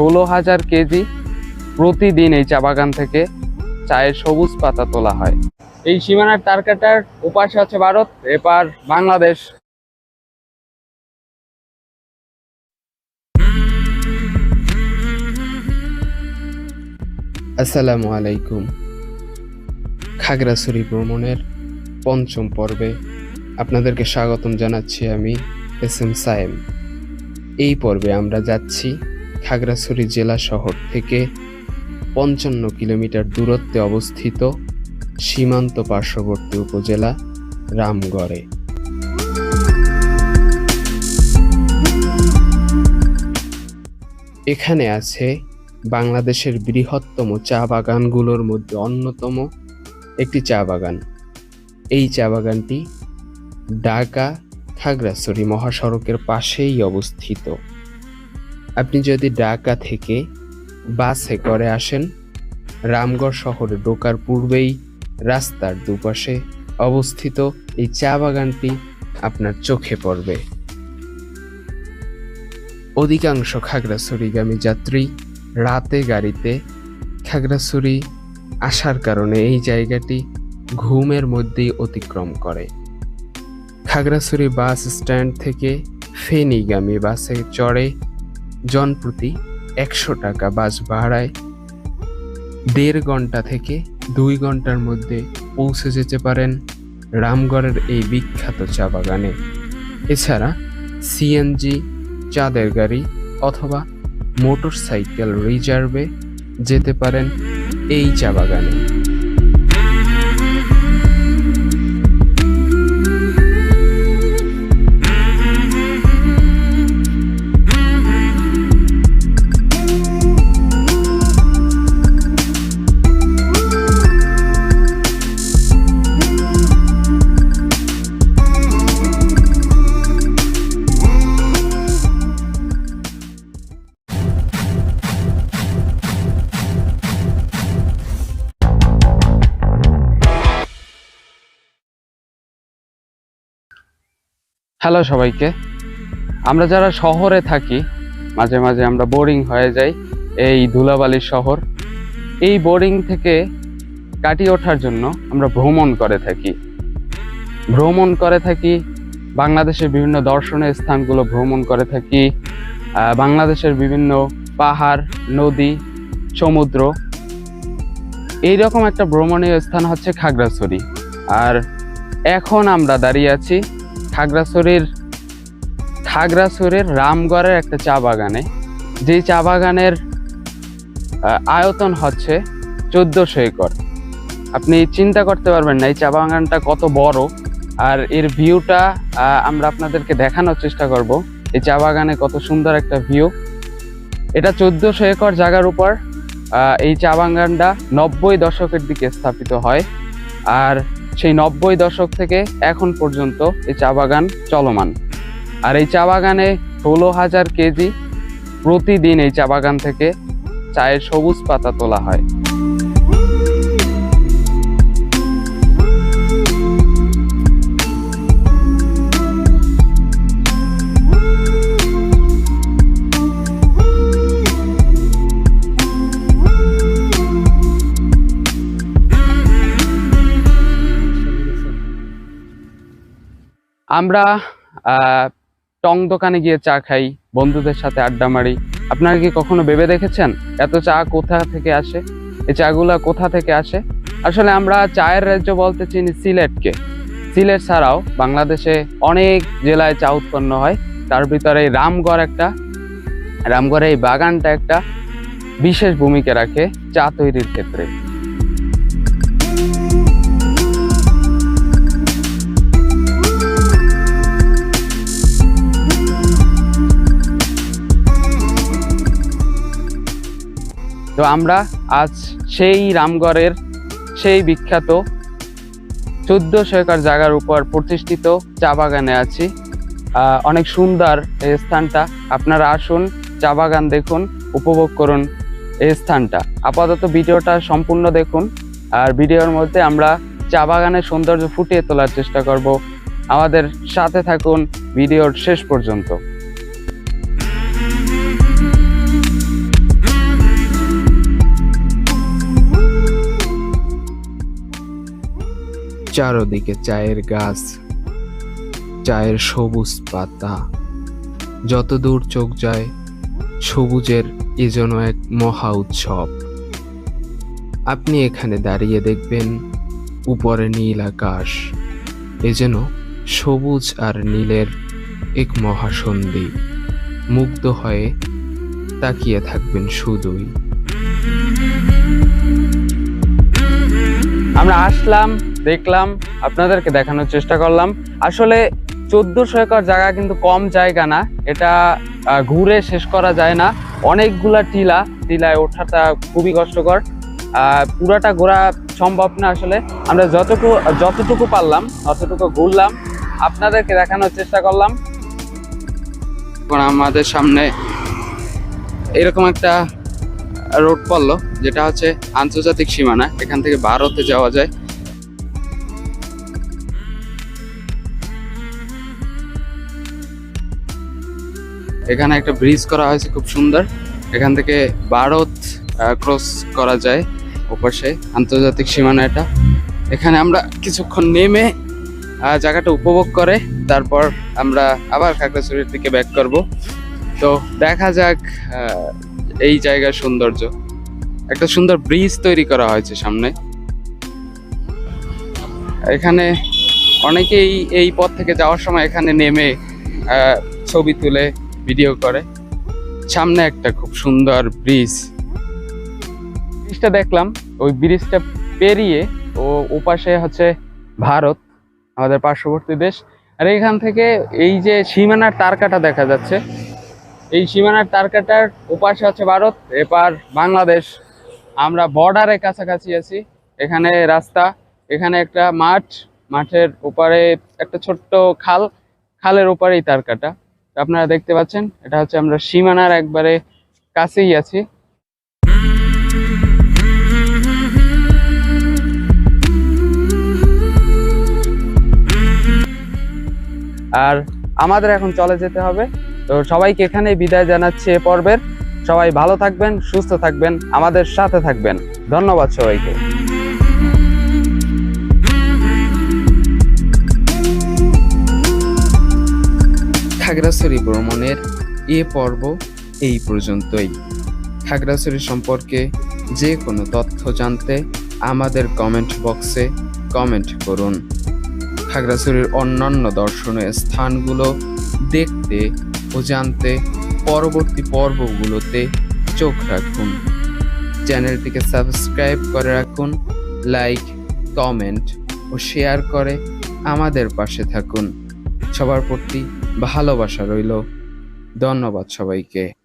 ষোলো হাজার কেজি প্রতিদিন এই চা বাগান থেকে চায়ের সবুজ পাতা তোলা হয়। এই সীমানার তারকাটার ওপাশে আছে ভারত, এপার বাংলাদেশ। আসসালামু আলাইকুম। খাগড়াছড়ি ভ্রমণের পঞ্চম পর্বে আপনাদেরকে স্বাগতম জানাচ্ছি আমি এস এম সায়েম। এই পর্বে আমরা যাচ্ছি খাগড়াছড়ি জেলা শহর থেকে পঞ্চান্ন কিলোমিটার দূরত্বে অবস্থিত সীমান্ত পার্শ্ববর্তী উপজেলা রামগড়ে। এখানে আছে বাংলাদেশের বৃহত্তম চা বাগানগুলোর মধ্যে অন্যতম একটি চা বাগান। এই চা বাগানটি ঢাকা খাগড়াছড়ি মহাসড়কের পাশেই অবস্থিত। আপনি যদি ঢাকা থেকে বাসে করে আসেন, রামগড় শহরে ঢোকার পূর্বেই রাস্তার দুপাশে অবস্থিত এই চা বাগানটি আপনার চোখে পড়বে। অধিকাংশ খাগড়াছড়িগামী যাত্রী রাতে গাড়িতে খাগড়াছড়ি আসার কারণে এই জায়গাটি ঘুমের মধ্যেই অতিক্রম করে। খাগড়াছড়ি বাস স্ট্যান্ড থেকে ফেনীগামী বাসে চড়ে জনপ্রতি একশো টাকা বাস ভাড়ায় দেড় ঘণ্টা থেকে দুই ঘণ্টার মধ্যে পৌঁছে যেতে পারেন রামগড়ের এই বিখ্যাত চা বাগানে। এছাড়া সিএনজি চাঁদের গাড়ি অথবা মোটরসাইকেল রিজার্ভে যেতে পারেন এই চা বাগানে। হ্যালো সবাইকে। আমরা যারা শহরে থাকি, মাঝে মাঝে আমরা বোরিং হয়ে যাই এই ধুলাবালির শহর। এই বোরিং থেকে কাটিয়ে ওঠার জন্য আমরা ভ্রমণ করে থাকি। ভ্রমণ করে থাকি, বাংলাদেশের বিভিন্ন দর্শনীয় স্থানগুলো ভ্রমণ করে থাকি বাংলাদেশের বিভিন্ন পাহাড়, নদী, সমুদ্র। এইরকম একটা ভ্রমণীয় স্থান হচ্ছে খাগড়াছড়ি। আর এখন আমরা দাঁড়িয়ে আছি খাগড়াছড়ির খাগড়াছড়ির রামগড়ের একটা চা বাগানে। যেই চা বাগানের আয়তন হচ্ছে চোদ্দোশো একর। আপনি চিন্তা করতে পারবেন না, এই চা বাগানটা কত বড় আর এর ভিউটা আমরা আপনাদেরকে দেখানোর চেষ্টা করব। এই চা বাগানে কত সুন্দর একটা ভিউ। এটা চোদ্দোশো একর জায়গার উপর এই চা বাগানটা নব্বই দশকের দিকে স্থাপিত হয়। আর সেই নব্বই দশক থেকে এখন পর্যন্ত এই চা বাগান চলমান। আর এই চা বাগানে ষোলো হাজার কেজি প্রতিদিন এই চা বাগান থেকে চায়ের সবুজ পাতা তোলা হয়। আমরা টং দোকানে গিয়ে চা খাই, বন্ধুদের সাথে আড্ডা মারি। আপনারা কি কখনো ভেবে দেখেছেন এত চা কোথা থেকে আসে? এই চাগুলা কোথা থেকে আসে? আসলে আমরা চায়ের রাজ্য বলতে চিনি সিলেটকে। সিলেট ছাড়াও বাংলাদেশে অনেক জেলায় চা উৎপন্ন হয়। তার ভিতরে রামগড় একটা, রামগড়ে এই বাগানটা একটা বিশেষ ভূমিকা রাখে চা তৈরির ক্ষেত্রে। তো আমরা আজ সেই রামগড়ের সেই বিখ্যাত চোদ্দশো একর জায়গার উপর প্রতিষ্ঠিত চা বাগানে আছি। অনেক সুন্দর এই স্থানটা। আপনারা আসুন, চা বাগান দেখুন, উপভোগ করুন এই স্থানটা। আপাতত ভিডিওটা সম্পূর্ণ দেখুন, আর ভিডিওর মধ্যে আমরা চা বাগানের সৌন্দর্য ফুটিয়ে তোলার চেষ্টা করব। আমাদের সাথে থাকুন ভিডিওর শেষ পর্যন্ত। চারদিকে চায়ের গাছ, চায়ের সবুজ পাতা। যত দূর চোখ যায়, সবুজের এ যেন এক মহা উৎসব। আপনি এখানে দাঁড়িয়ে দেখবেন উপরে নীল আকাশ, এ যেন সবুজ আর নীলের এক মহাসন্ধি মুগ্ধ হয়ে তাকিয়ে থাকবেন শুধুই আমরা আসলাম দেখলাম, আপনাদেরকে দেখানোর চেষ্টা করলাম। আসলে চোদ্দশো একর জায়গা কিন্তু কম জায়গা না, এটা ঘুরে শেষ করা যায় না। অনেকগুলা টিলা, টিলায় ওঠাটা খুবই কষ্টকর। পুরাটা ঘোরা সম্ভব না আসলে। আমরা যতটুকু যতটুকু পারলাম ততটুকু ঘুরলাম। আপনাদেরকে দেখানোর চেষ্টা করলাম। আমাদের সামনে এরকম একটা রোড পড়ল, যেটা হচ্ছে আন্তর্জাতিক সীমানা। এখান থেকে ভারতে যাওয়া যায়। এখানে একটা ব্রিজ করা হয়েছে, খুব সুন্দর। এখান থেকে ভারত ক্রস করা যায় ওপাশে, আন্তর্জাতিক সীমানা এটা। এখানে আমরা কিছুক্ষণ নেমে জায়গাটা উপভোগ করে, তারপর আমরা আবার খাগড়াছড়ির দিকে ব্যাক করব। তো দেখা যাক এই জায়গার সৌন্দর্য। একটা সুন্দর ব্রিজ তৈরি করা হয়েছে সামনে। এখানে অনেকেই এই পথ থেকে যাওয়ার সময় এখানে নেমে ছবি তুলে ভিডিও করে। সামনে একটা খুব সুন্দর ব্রিজ ব্রিজটা দেখলাম, ওই ব্রিজটা পেরিয়ে ও ওপাশে হচ্ছে ভারত, আমাদের পার্শ্ববর্তী দেশ। আর এখান থেকে এই যে সীমানার তারকাটা দেখা যাচ্ছে, এই সীমানার তারকাটার ওপাশে হচ্ছে ভারত, এপার বাংলাদেশ। আমরা বর্ডারের কাছাকাছি আছি, এখানে রাস্তা, এখানে একটা মাঠ, মাঠের ওপারে একটা ছোট্ট খাল, খালের ওপারেই তারকাটা। আপনারা দেখতে পাচ্ছেন, এটা হচ্ছে আমরা সীমানার একবারে কাছেই আছি। আর আমাদের এখন চলে যেতে হবে। তো সবাইকে এখানেই বিদায় জানাচ্ছি এ পর্বের। সবাই ভালো থাকবেন, সুস্থ থাকবেন, আমাদের সাথে থাকবেন। ধন্যবাদ সবাইকে। খাগড়াছড়ি ভ্রমণের এ পর্ব এই পর্যন্তই। খাগড়াছড়ি সম্পর্কে যে কোনো তথ্য জানতে আমাদের কমেন্ট বক্সে কমেন্ট করুন। খাগড়াছড়ির অন্যান্য দর্শনীয় স্থানগুলো দেখতে ও জানতে পরবর্তী পর্বগুলোতে চোখ রাখুন। চ্যানেলটিকে সাবস্ক্রাইব করে রাখুন, লাইক, কমেন্ট ও শেয়ার করে আমাদের পাশে থাকুন। সবার প্রতি ভালোবাসা রইল। ধন্যবাদ সবাইকে।